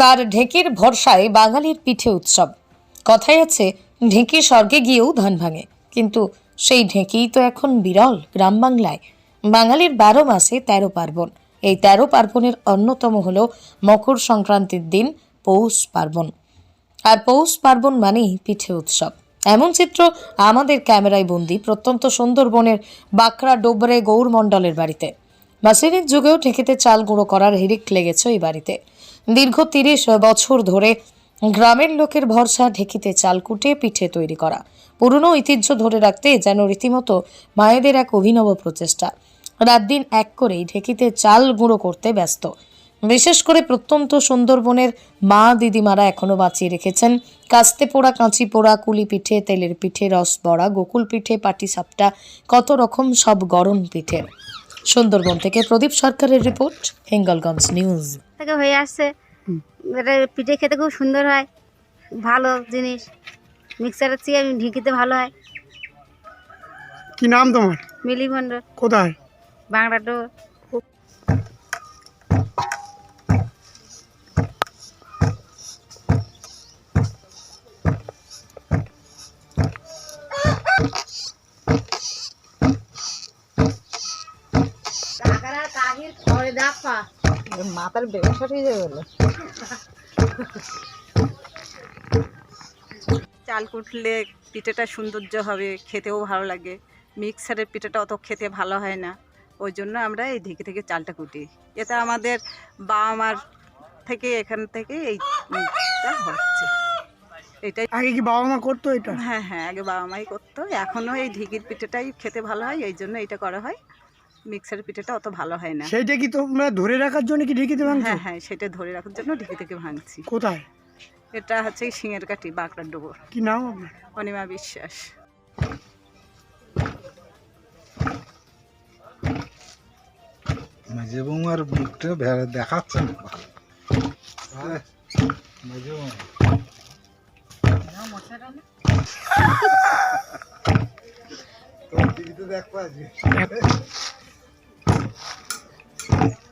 এবার ঢেকির ভরসায় বাঙালির পিঠে উৎসব। কথায় আছে, ঢেঁকি স্বর্গে গিয়েও ধান ভাঙে। কিন্তু সেই ঢেঁকিই তো এখন বিরল গ্রাম বাংলায়। বাঙালির বারো মাসে তেরো পার্বণ। এই তেরো পার্বণের অন্যতম হল মকর সংক্রান্তির দিন পৌষ পার্বণ। আর পৌষ পার্বণ মানেই পিঠে উৎসব। এমন চিত্র আমাদের ক্যামেরায় বন্দি প্রত্যন্ত সুন্দরবনের বাঁকড়া ডোবরে গৌর গৌরমণ্ডলের বাড়িতে। মাসিনের যুগেও ঠেকিতে চাল গুঁড়ো করার হিরিক লেগেছে এই বাড়িতে। দীর্ঘ তিরিশ বছর ধরে গ্রামের লোকের ভরসা, ঢেকিতে চাল কুটে পিঠে তৈরি করা। পুরনো ঐতিহ্য ধরে রাখতে যেন রীতিমতো মায়েদের এক অভিনব প্রচেষ্টা। রাত দিন এক করেই ঢেকিতে চাল গুঁড়ো করতে ব্যস্ত। বিশেষ করে প্রত্যন্ত সুন্দরবনের মা দিদিমারা এখনও বাঁচিয়ে রেখেছেন। কাস্তে পোড়া, কাঁচি পোড়া, কুলি পিঠে, তেলের পিঠে, রস বড়া, গোকুল পিঠে, পাটি সাপটা, কত রকম সব গরম পিঠে সুন্দরবন থেকে প্রদীপ সরকারের রিপোর্ট, হেঙ্গলগঞ্জ নিউজ। থেকে হয়ে আসছে। এটা পিঠে খেতে খুব সুন্দর হয়। ভালো জিনিস। মিক্সারের চেয়ে ঢিকিতে ভালো হয়। কি নাম তোমার? মিলি মণ্ডল। কোথায়? বাংলা ডো মাথার ব্যবসা হয়ে যাবে বলে চাল কুটলে পিঠেটা সৌন্দর্য হবে খেতেও ভালো লাগে। মিক্সারের পিঠেটা অত খেতে ভালো হয় না। ওই জন্য আমরা এই ঢেকে থেকে চালটা কুটি। এটা আমাদের বাবা মার থেকে এখান থেকে এইটা হচ্ছে। এটাই আগে কি বাবা মা করতো এটা? হ্যাঁ হ্যাঁ আগে বাবা মাই করতো। এখনও এই ঢিকির পিঠেটাই খেতে ভালো হয় এই জন্য এটা করা হয়। মিক্সারের পিঠেটা অত ভালো হয় না। সেইটা কি তোমরা ধরে রাখার জন্য কি ঢেকিতে ভাঙছো? হ্যাঁ হ্যাঁ সেটা ধরে রাখার জন্য ঢেকে থেকে ভাঙছি। কোথায়? এটা হচ্ছে সিংয়ের কাঠি বাঁকড়ার ডোবর। কি নাম আপনার? অনিমা বিশ্বাস। মেজে বৌমার মুখটা ভে- দেখাচ্ছে না। বৌমা। দেখব আজকে।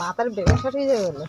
মাথার ব্যবসা হয়ে বলে।